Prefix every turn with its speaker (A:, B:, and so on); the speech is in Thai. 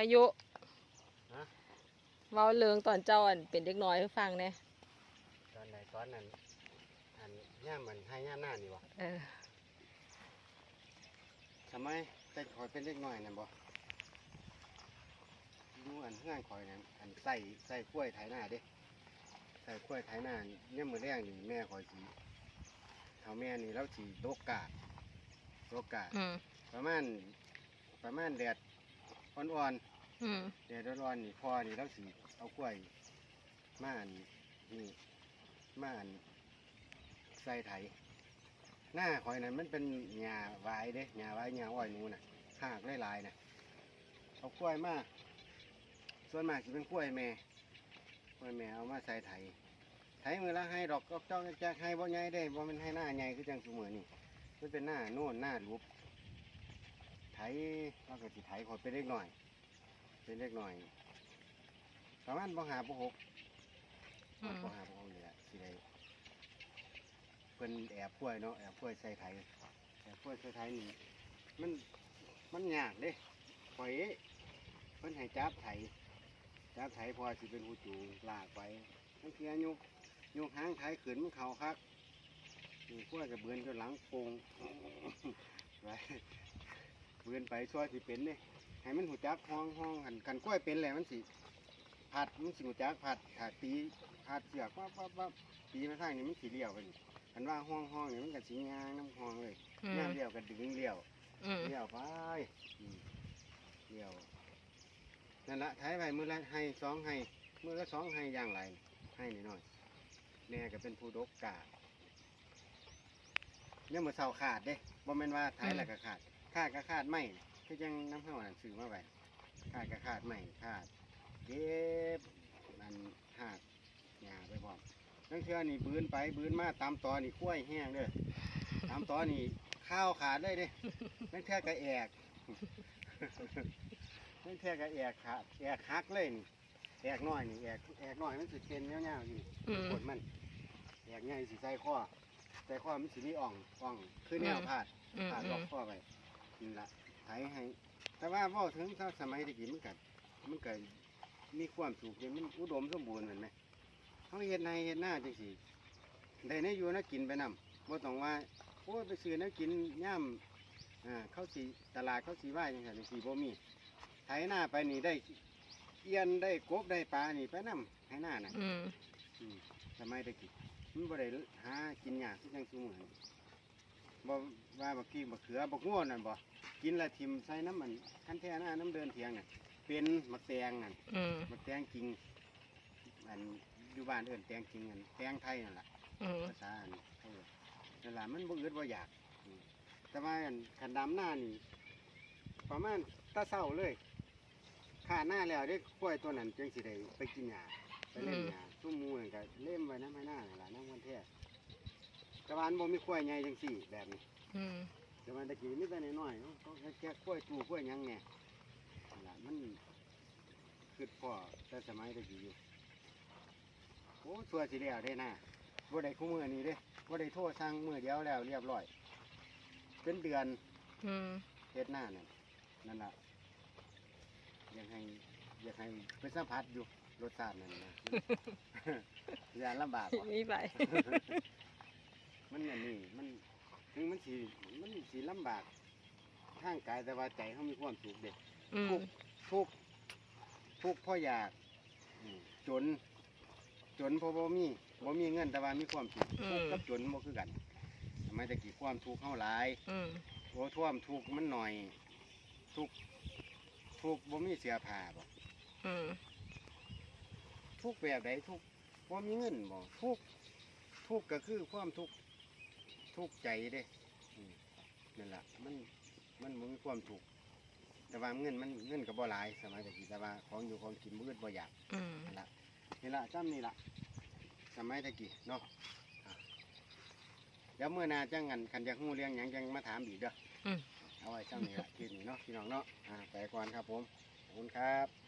A: พายุ
B: ฮะ
A: เว้าเลิงตอนเจ้าอันเป็นเด็กน้อยให้ฟังแหน่
B: ตอนไหนตอนนั้นอันย่ามมันให้ย่ามหน้านี่วะ
A: เออ
B: ทำไมแต่คอยเป็นเล็กน้อยนั่นบ่ดูอันเพื่อนคอยนั่นอันใส่ใส่กล้วยไถนาเด้ใส่กล้วยไถนาเนี่ยมือแรงนี่แม่คอยสีเท่าแม่นี่แล้วสีโลกกาดโลกกาด
A: อืม
B: ประมาณประมาณแดดอ่อน
A: อืม
B: ๆแดดร้อนๆนี่พอนี่แล้วสีเอากล้วยม่านนี่ม่านใส่ไถหน้าคอยนั้นมันเป็นหญ้าไว้เด้หญ้าไว้หญ้าอ้อยหนูน่ะหากหลายๆน่ะเอากล้วยมาส่วนมากสิเป็นกล้วยแม่กล้วยแม่เอามาใส่ไถไถมือละให้ดอกก็เจ้าแจกให้บ่ใหญ่ได้บ่มันให้หน้าใหญ่คือจังซุมื้อนี่มันเป็นหน้าโน่นหน้ารูปไถเราก็สิไถคอยเป็นเล็กหน่อย เป็นเล็กหน่อยประมาณบ่หาบ่หก
A: อืม
B: บ่หาบ่หกนี่แหละสิได้เพิ่นแอบกล้วยเนาะแอบกล้วยใส่ไถแอบกล้วยใส่ไถนี่มันมันยากเด้ข่อยเพิ่นให้จับไถจับไถพอสิเป็นหูจูงลากไปทั้งเทียยกยกหางไถขึ้นมันเข่าคักนี่กล้วยกับเบือนจนหลังโป่ง ไปเบือนไปช่วยสิเป็นเด้ ให้มันหูจักห้องห้องหันกันกล้วยเป็นแหละมันสิผัดมันสิหูจักผัดขาดตีผัดเสือกปั๊บปั๊บปั๊บตีมาทางนี้มันสีเลี้ยวไปนี่คันว่าห้องห้องนี่มันก็สีงางน้ำห้องเลย
A: อืม
B: น้ำเลี้ยวก็ดึงเลี้ยว
A: อืม
B: เลี้ยวไปอืมเลี้ยวนั่นละท้ายไปมือละให้สองให้มือละสองให้อย่างไรให้นิดหน่อยแน่ก็เป็นผู้ดกกาเนี่ยมือเสาขาดเด้บ่แม่นว่าท้ายแล้วก็ขาดขาดก็ขาดไม่ คือจังน้ำเข้าหนังสือมาไว้ขาดก็ขาดไม่ขาดเก็บมันขาดหญ้าไปพร้อมนั่นคือนี่บืนไปบืนมาตามตอนี่กล้วยแห้งเด้อตามตอนี่ข้าวขาดเลยเด้นั่นแค่กระแอกนั่นแค่กระแอกขาดแอกหักเลยนี่แอกน้อยนี่แอกแอกน้อยมันสิเป็นเงี้ยวๆอยู่
A: อืม
B: กดมันแอกใหญ่สิใส่ข้อใส่ข้อมันสิมีอ่องอ่องคือแนว
A: อืม
B: พาด
A: อืม
B: พาด
A: อื
B: ล็อ
A: ม
B: กข้อไปนี่ละไถให้ แต่ว่าพอถึงถ้าสมัยตะกี้มันกัมันเกิดมีความสุขเลยมันอุดมสมบูรณ์เหมือนไหมเขาเห็ดในเห็ดหน้าจังสิได้ในอยู่นะกินไปนำบ่ต้องว่าโอ้ยไปซื้อนะกินย่ำอ่าเข้าสีตลาดเข้าสีว่าอย่างไรสีบ่มีไถหน้าไปนี่ได้เอียนได้กบได้ปลานี่ไปนํไถหน้าน่ะ
A: อืม
B: อืมสมัยตะกี้มันบ่ได้หากินยากคือจังซุมื้อนี้ บ่ว่าบักพริกบักเขือบักง่วนนั่นบ่กินและทิมใส่น้ำมันคันแท้หน้าน้ำเดินเถียงน่ะเป็นมะแตงนั่น
A: อืม
B: มะแตงจริงอันอยู่บ้านเอิ้นแตงจริงอันแตงไทยนั่นล่ะ
A: อืม
B: ภาษาอันเขาเอิ้นนั่นล่ะมันบ่อึดบ่อยากอืมแต่ว่าอันขันดำหน้านี่ประมาณตาเศร้าเลยขาหน้าแล้วได้กล้วยตัวนั้นจังสิได้ไปกินหญ้าไปเล่นหญ้าซุ้มหมูนั่นก็เล่มไว้น้ำให้หน้านั่นล่ะน้ำมันแท้ แต่ว่าอันบ่มีกล้วยใหญ่จังสี่แบบนี้
A: อืม
B: แต่ว่าตะกี้มีแต่น้อยๆเขาแค่กล้วยตู้กล้วยหยังแหน่นั่นล่ะมันคือพ่อแต่สมัยตะกี้อยู่โอ้ตัวสิแล้วได้น่ะบ่ได้คู่มือนี้เด้บ่ได้โทษสั่งมือเดียวแล้วเรียบร้อยเป็นเดือน
A: อืม
B: เฮ็ดหน้านั่นนั่นล่ะอยากให้อยากให้ไปสัมผัสอยู่รสชาตินั่นนะ อย่าลำบากว่ะ
A: มีไป
B: มันอันนี้มันถึงมันสีมันสีลำบากทางกายแต่ว่าใจเขามีความสุขเด็ก
A: อืม
B: ทุกข์ทุกข์ทุกข์เพราะอยากอืมจน จนเพราะบ่มีบ่มีเงินแต่ว่ามีความสุขทุกข์กับจนบ่คือกันทำไมตะกี้ความทุกข์เฮาหลาย
A: อืม
B: โอ้ท่วมทุกข์มันหน่อย ทุกข์ทุกข์บ่มีเสื้อผ้าบ่
A: อืม
B: ทุกข์แบบใดทุกข์บ่มีเงินบ่ทุกข์ทุกข์ก็คือความทุกข์ ทุกข์ใจเด้อืมนั่นล่ะมันมันบ่มีความทุกข์แต่ว่าเงินมันเงินก็บ่หลายสมัยตะกี้แต่ว่าของอยู่ของกินบ่อึดบ่อยาก
A: อืม
B: นั่นล่ะนี่ล่ะจ้ำนี่ล่ะสมัยตะกี้เนาะอะเดี๋ยวมื้อหน้าจังงันคันอยากฮู้เรื่องหยังจังมาถามอีกเด้อ
A: อืม
B: เอาไว้จ้ำนี่ล่ะคลิปนี้เนาะพี่น้องเนาะอ่าไปก่อนครับผมขอบคุณครับ